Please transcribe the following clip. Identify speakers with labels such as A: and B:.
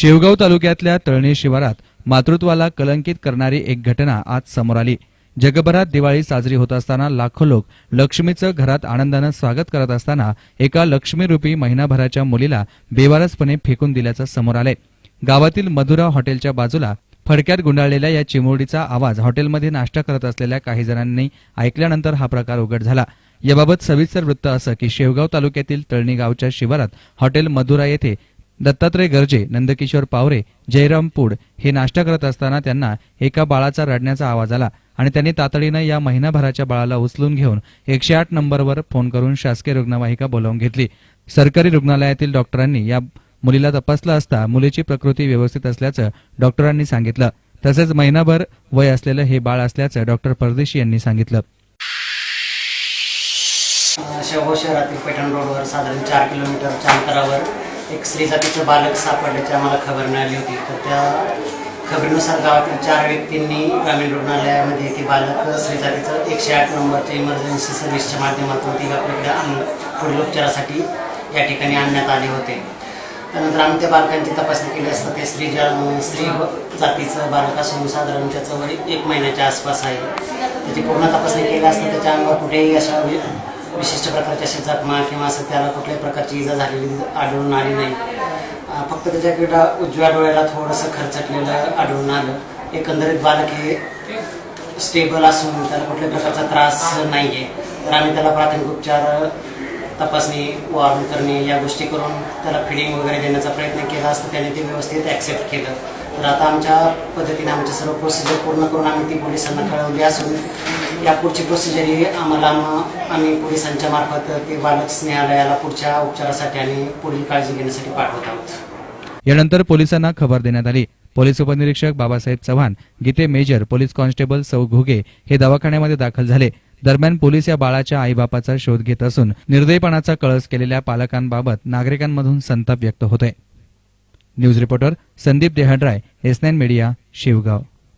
A: शेवगाव तालुक्यातल्या तळणी शिवारात मातृत्वाला कलंकित करणारी एक घटना आज समोर आली. जगभरात दिवाळी साजरी होत असताना लाखो लोक लक्ष्मीचं घरात आनंदानं स्वागत करत असताना एका लक्ष्मीरूपी महिनाभराच्या मुलीला बेवारसपणे फेकून दिल्याचं समोर आलंय. गावातील मधुरा हॉटेलच्या बाजूला फडक्यात गुंडाळलेल्या या चिमुरडीचा आवाज हॉटेलमध्ये नाश्ता करत असलेल्या काही जणांनी ऐकल्यानंतर हा प्रकार उघड झाला. याबाबत सविस्तर वृत्त असं की शेवगाव तालुक्यातील तळणी गावच्या शिवारात हॉटेल मधुरा येथे दत्तात्रय गर्जे नंदकिशोर पावरे जयराम पूड हे नाश्ता करत असताना त्यांना एका बाळाचा रडण्याचा आवाज आला आणि त्यांनी तातडीनं या महिनाभराच्या बाळाला उचलून घेऊन एकशे आठ नंबरवर फोन करून शासकीय रुग्णवाहिका बोलावून घेतली. सरकारी रुग्णालयातील डॉक्टरांनी या मुलीला तपासलं असता मुलीची प्रकृती व्यवस्थित असल्याचं डॉक्टरांनी सांगितलं. तसेच महिनाभर वय असलेलं हे बाळ असल्याचं डॉक्टर परदेशी यांनी सांगितलं.
B: शहरातील पैठण रोडवर साधारण चार किलोमीटरच्या अंतरावर एक स्त्री जातीचं बालक सापडल्याची आम्हाला खबर मिळाली होती. तर त्या खबरीनुसार गावातील चार व्यक्तींनी ग्रामीण रुग्णालयामध्ये ती बालक स्त्रीजातीचं एकशे आठ नंबरच्या इमर्जन्सी सर्व्हिसच्या माध्यमातून ती आपल्याकडे आण पुढील उपचारासाठी या ठिकाणी आणण्यात आले होते. त्यानंतर आम्ही त्या बालकांची तपासणी केली असता ते स्त्री जा स्त्री जातीचं बालक असून साधारण त्याचं वय एक महिन्याच्या आसपास आहे. त्याची पूर्ण तपासणी केली असता त्याच्या अंगावर कुठेही अशा विशिष्ट प्रकारच्या अशी जखमा किंवा असं त्याला कुठल्याही प्रकारची इजा झालेली आढळून आली नाही. फक्त त्याच्याकडे उजव्या डोळ्याला थोडंसं खर्चटलेलं आढळून आलं. एकंदरीत बालक हे स्टेबल असून त्याला कुठल्याही प्रकारचा त्रास नाही आहे तर आम्ही त्याला प्राथमिक उपचार तपासणी वाढून करणे या गोष्टी करून त्याला फिडिंग वगैरे देण्याचा प्रयत्न केला असता त्याने ते व्यवस्थित ॲक्सेप्ट केलं. तर आता आमच्या पद्धतीने आमच्या सर्व प्रोसिजर पूर्ण करून आम्ही ती पोलिसांना कळवली असून या पुढची प्रोसिजर ही आम्हाला आम्ही पोलिसांच्या मार्फत ते बालक स्नेहालयाला पुढच्या उपचारासाठी आणि पुढील काळजी घेण्यासाठी पाठवत आहोत.
A: यानंतर पोलिसांना खबर देण्यात आली. पोलीस उपनिरीक्षक बाबासाहेब चव्हाण गीते मेजर पोलीस कॉन्स्टेबल सौ घुगे हे दवाखान्यामध्ये दाखल झाले. दरम्यान पोलीस या बाळाच्या आईबापाचा शोध घेत असून निर्दयपणाचा कळस केलेल्या पालकांबाबत नागरिकांमधून संताप व्यक्त होतोय. News reporter Sandeep Dehadray S nine media Shivgaon.